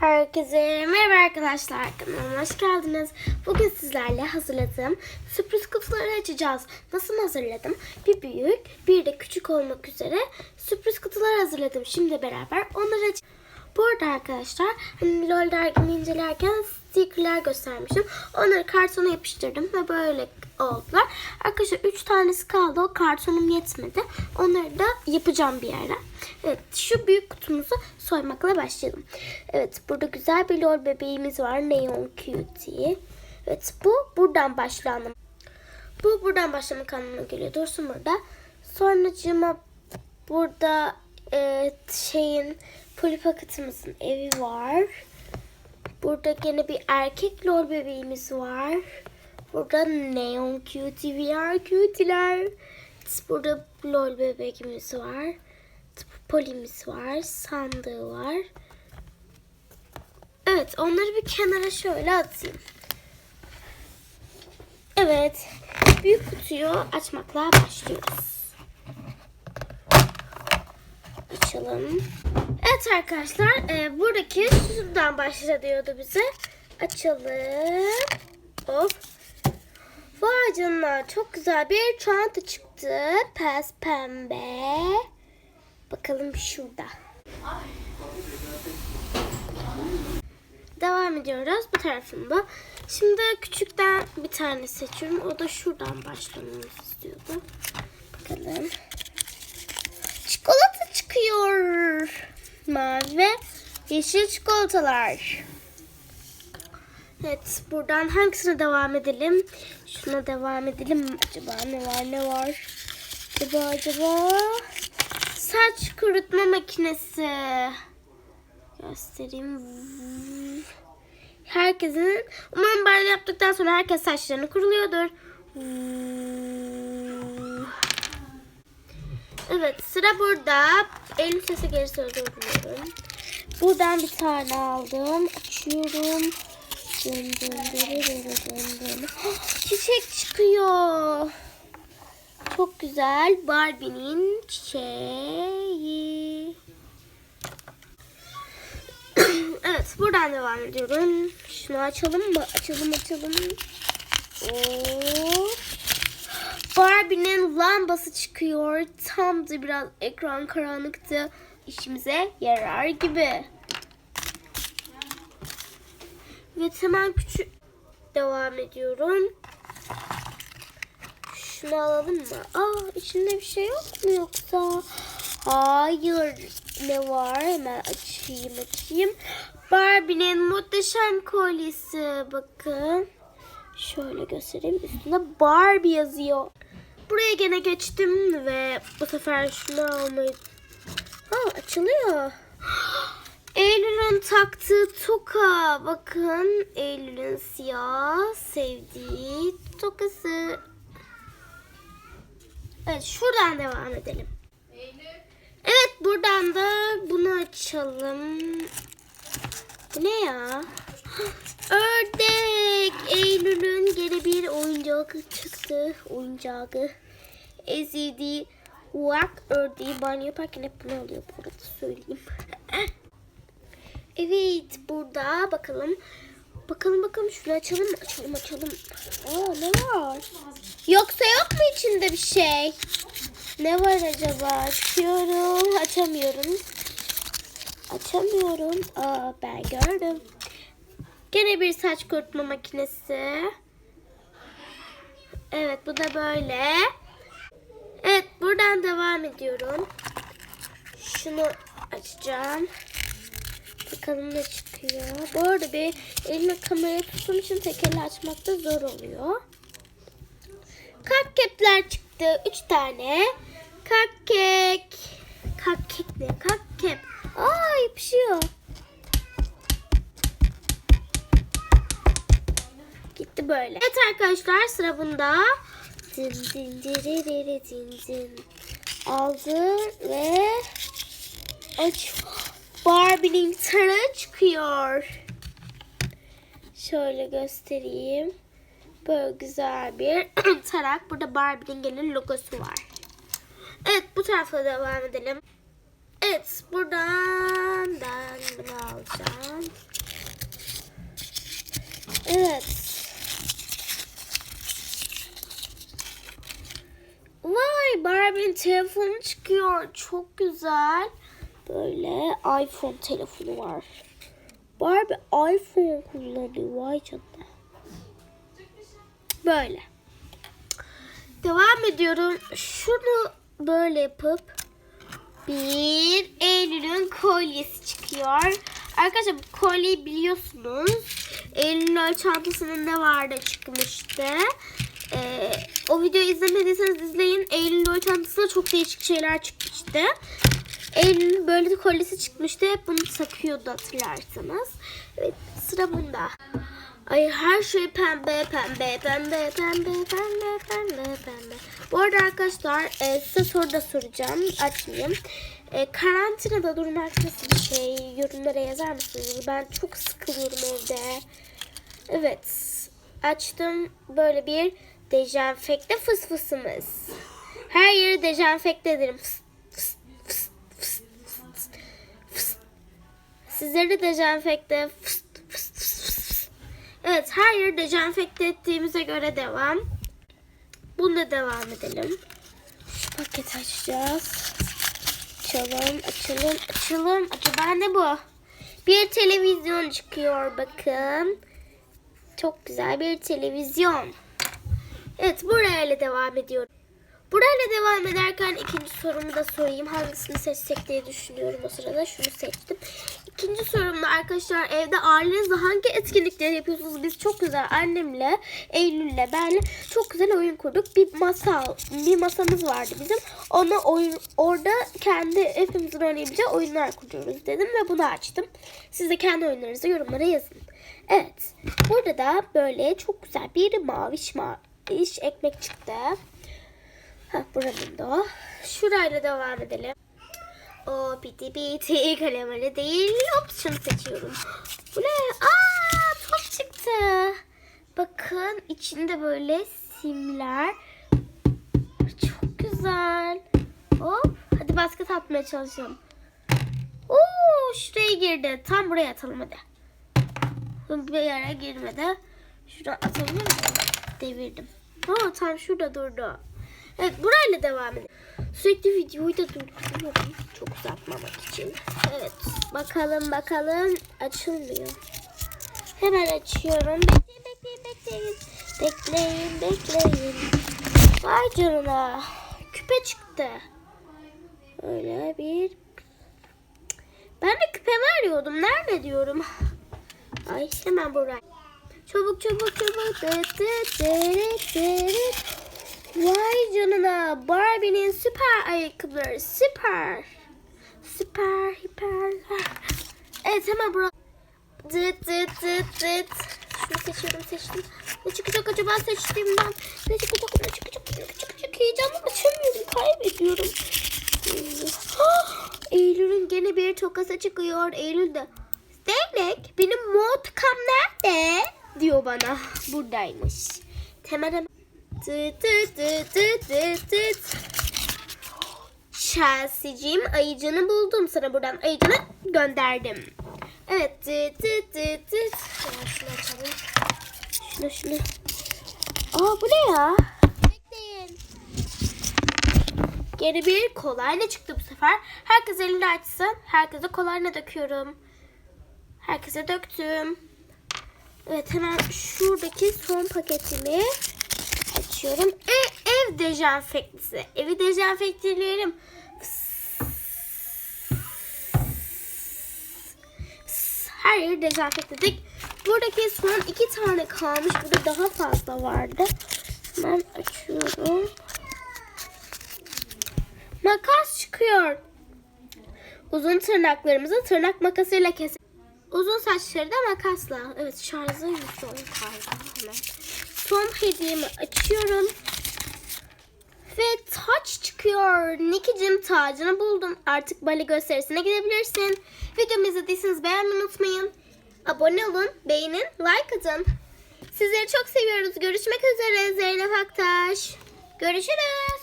Herkese merhaba arkadaşlar. Kanalıma hoş geldiniz. Bugün sizlerle hazırladığım sürpriz kutuları açacağız. Nasıl hazırladım? Bir büyük, bir de küçük olmak üzere sürpriz kutular hazırladım. Şimdi beraber onları aç. Bu arada arkadaşlar hani LOL dergimi incelerken stickerler göstermiştim. Onları kartona yapıştırdım ve böyle oldular. Arkadaşlar 3 tanesi kaldı. O kartonum yetmedi. Onları da yapacağım bir yere. Evet şu büyük kutumuzu soymakla başlayalım. Evet burada güzel bir lol bebeğimiz var. Neon Cutie. Evet bu buradan başlandım. Bu buradan başlamak anlamına geliyor. Dursun burada. Sonracığıma burada e, şeyin Polipakıtımızın evi var. Burada gene bir erkek lol bebeğimiz var. Burada Neon Cutie VR Cutie'ler. Burada lol bebeğimiz var. Polimiz var. Sandığı var. Evet onları bir kenara şöyle atayım. Evet. Büyük kutuyu açmakla başlıyoruz. Açalım. Evet arkadaşlar e, buradaki şuradan başla diyordu bize. Açalım. Hop. Vay canına çok güzel bir çanta çıktı. Pes pembe. Bakalım şurada. Devam ediyoruz bu tarafında. Şimdi küçükten bir tane seçiyorum. O da şuradan başlamamızı istiyordu. Bakalım. Çikolata çıkıyor. Mavi yeşil çikolatalar. Evet buradan hangisine devam edelim? Şuna devam edelim. Acaba ne var ne var? Acaba acaba saç kurutma makinesi. Göstereyim. Herkesin umarım böyle yaptıktan sonra herkes saçlarını kuruluyordur. Evet sıra burada. Eylül sesi geri söylüyorum. Buradan bir tane aldım. Açıyorum. Dın dın dırı dırı dın dın. Çiçek çıkıyor. Çok güzel. Barbie'nin çiçeği. evet buradan devam ediyorum. Şunu açalım mı? Açalım açalım. Oo. Barbie'nin lambası çıkıyor. Tam da biraz ekran karanlıktı. İşimize yarar gibi. Evet hemen küçük devam ediyorum. Şunu alalım mı? Aa içinde bir şey yok mu yoksa? Hayır. Ne var? Hemen açayım açayım. Barbie'nin muhteşem kolyesi. Bakın. Şöyle göstereyim. Üstünde Barbie yazıyor. Buraya gene geçtim ve bu sefer şunu almayı... Ha açılıyor. Eylül'ün taktığı toka. Bakın Eylül'ün siyah sevdiği tokası. Evet şuradan devam edelim. Evet buradan da bunu açalım. Bu ne ya? Ördek. Eylül'ün gene bir oyuncağı çıktı. Oyuncağı. Ezildiği Uak ördeği banyo yaparken hep bunu alıyor bu arada söyleyeyim. evet burada bakalım. Bakalım bakalım şunu açalım? Açalım açalım. Aa ne var? Yoksa yok mu içinde bir şey? Ne var acaba? Çıkıyorum. Açamıyorum. Açamıyorum. Aa ben gördüm. Gene bir saç kurutma makinesi. Evet bu da böyle. Evet buradan devam ediyorum. Şunu açacağım. Bakalım ne çıkıyor. Bu arada bir elime kamerayı tuttuğum için tek açmakta zor oluyor. Cupcake'ler çıktı. Üç tane. Cupcake. Cupcake ne? Cupcake. Aa yapışıyor. Gitti böyle. Evet arkadaşlar sıra bunda. Din din diriri din din. Aldı ve aç. Barbie'nin tarağı çıkıyor. Şöyle göstereyim. Böyle güzel bir tarak. Burada Barbie'nin gelen logosu var. Evet bu tarafa devam edelim. Evet buradan ben bunu alacağım. Evet. Vay Barbie'nin telefonu çıkıyor. Çok güzel. Böyle iPhone telefonu var. Barbie iPhone kullanıyor. Vay canına. Böyle. Devam ediyorum. Şunu böyle yapıp bir Eylül'ün kolyesi çıkıyor. Arkadaşlar bu kolyeyi biliyorsunuz. Eylül'ün çantasında ne vardı çıkmıştı. Ee, o videoyu izlemediyseniz izleyin. Eylül'ün çantasında çok değişik şeyler çıkmıştı. Eylül'ün böyle bir kolyesi çıkmıştı. Hep bunu takıyordu hatırlarsanız. Evet sıra bunda. Ay her şey pembe pembe pembe pembe pembe pembe pembe. Bu arada arkadaşlar e, size soru da soracağım. Açmayayım. E, karantinada durmak nasıl bir şey? Yorumlara yazar mısınız? Ben çok sıkılıyorum evde. Evet. Açtım böyle bir dejenfekte fıs fısımız. Her yeri dejenfekte ederim. Fıs, fıs, fıs, fıs, fıs, fıs. Sizleri de dejenfekte fıs. Evet her yeri dejenfekte ettiğimize göre devam. Bununla devam edelim. Şu paketi açacağız. Açalım, açalım, açalım. Acaba ne bu? Bir televizyon çıkıyor bakın. Çok güzel bir televizyon. Evet burayla devam ediyorum. Burayla devam ederken ikinci sorumu da sorayım. Hangisini seçsek diye düşünüyorum o sırada. Şunu seçtim. İkinci sorumda arkadaşlar evde ailenizle hangi etkinlikleri yapıyorsunuz? Biz çok güzel annemle, Eylül'le, benle çok güzel oyun kurduk. Bir masa, bir masamız vardı bizim. Ona oyun, orada kendi hepimizin oynayabileceği oyunlar kuruyoruz dedim ve bunu açtım. Siz de kendi oyunlarınızı yorumlara yazın. Evet. Burada da böyle çok güzel bir maviş maviş ekmek çıktı. Ha buranın da o. Şurayla devam edelim. O piti piti kalemleri değil. Option seçiyorum. Bu ne? Aa top çıktı. Bakın içinde böyle simler. Çok güzel. Hop. Hadi basket atmaya çalışalım. Oo şuraya girdi. Tam buraya atalım hadi. Bir yere girmedi. Şuraya atabilir? Devirdim. Aa tam şurada durdu. Evet burayla devam edelim. Sürekli videoyu da durduruyorum. Çok uzatmamak için. Evet bakalım bakalım açılmıyor. Hemen açıyorum. Bekleyin bekleyin bekleyin. Bekleyin bekleyin. Vay canına. Küpe çıktı. Öyle bir. Ben de küpemi arıyordum. Nerede diyorum. Ay hemen buraya. Çabuk çabuk çabuk. Dıt dıt dıt dıt. Vay canına Barbie'nin süper ayakkabıları süper. Süper hiper. Evet hemen bura. Dıt dıt dıt dıt. Şunu seçiyorum seçtim. Ne çıkacak acaba seçtiğimden? Ne çıkacak ne çıkacak ne çıkacak heyecanla açamıyorum kaybediyorum. Eylül'ün gene bir tokası çıkıyor. Eylül de. Zeynep benim montkam nerede? Diyor bana. Buradaymış. Temel. Tıt tıt. Chelsea'cim ayıcını buldum. Sana buradan ayıcını gönderdim. Evet. Tıt tıt tıt tıt. Şunu şunu. Aa bu ne ya? Bekleyin. Geri bir kolayla çıktı bu sefer. Herkes elini açsın. Herkese kolayla döküyorum. Herkese döktüm. Evet hemen şuradaki son paketimi açıyorum. E, ev dejenfektisi. Evi dejenfekteleyelim. Her yeri dezenfekledik. Buradaki son iki tane kalmış. Burada daha fazla vardı. Hemen açıyorum. Makas çıkıyor. Uzun tırnaklarımızı tırnak makasıyla keselim. Uzun saçları da makasla. Evet şarjı yüzde on kaldı. Hemen. Son hediyemi açıyorum. Ve taç çıkıyor. Nicky'cim tacını buldum. Artık bale gösterisine gidebilirsin. Videomu izlediyseniz beğenmeyi unutmayın. Abone olun, beğenin, like atın. Sizleri çok seviyoruz. Görüşmek üzere Zeynep Aktaş. Görüşürüz.